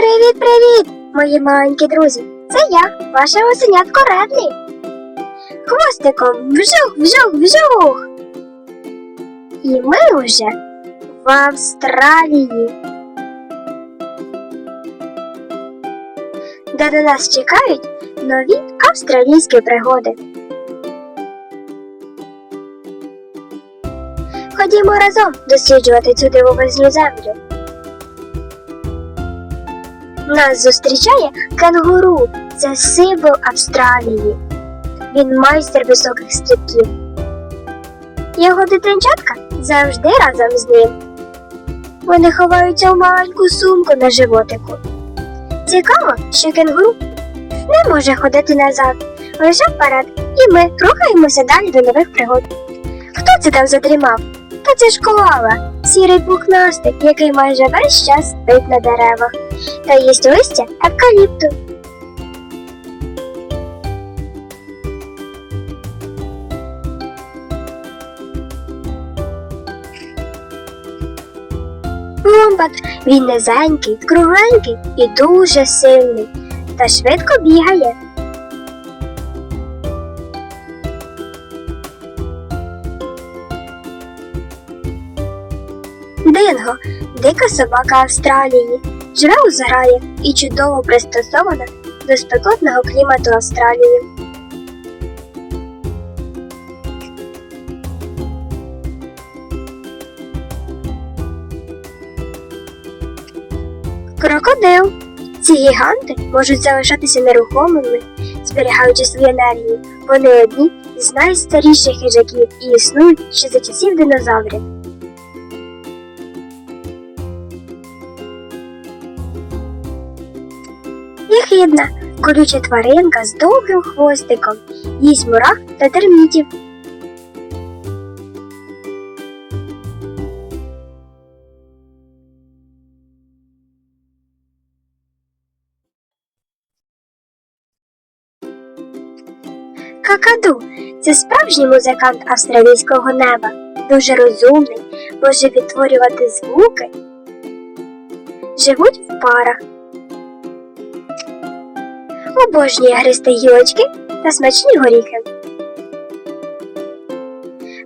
Привіт-привіт, мої маленькі друзі! Це я, ваша осенятко Редлі. Хвостиком вжух, вжух, вжух. І ми вже в Австралії. Де на нас чекають нові австралійські пригоди. Ходімо разом досліджувати цю дивовижну землю. Нас зустрічає кенгуру. Це символ Австралії. Він майстер високих стрибків. Його дитинчатка завжди разом з ним. Вони ховаються в маленьку сумку на животику. Цікаво, що кенгуру не може ходити назад, лише вперед, і ми рухаємося далі до нових пригод. Хто це там задрімав? Та це ж коала, сірий пухнастик, який майже весь час спить на деревах та їсть листя евкаліпту. Вомбат, він низенький, кругленький і дуже сильний та швидко бігає. Динго дика собака Австралії, живе у і чудово пристосована до спекотного клімату Австралії. Крокодил. Ці гіганти можуть залишатися нерухомими, зберігаючи свою енергію. Вони одні з найстаріших хижаків і існують ще за часів динозаврів. Єхидна, колюча тваринка з довгим хвостиком, їсть мурах та термітів. Какаду це справжній музикант австралійського неба, дуже розумний, може відтворювати звуки, живуть в парах. Обожнює гристи гілочки та смачні горіхи.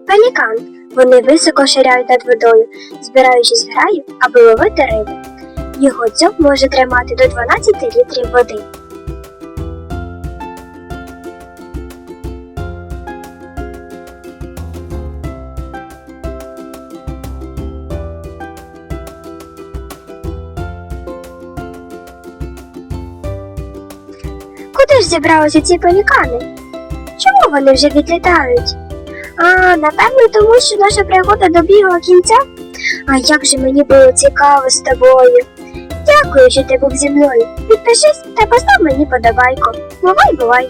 Пелікан. Вони високо ширяють над водою, збираючись в граю, аби ловити рибу. Його дзьоб може тримати до 12 літрів води. Куди ж зібралися ці пелікани? Чому вони вже відлітають? А, напевно, тому що наша пригода добігла кінця. А як же мені було цікаво з тобою. Дякую, що ти був зі мною. Підпишись та постав мені подобайку. Бувай, бувай!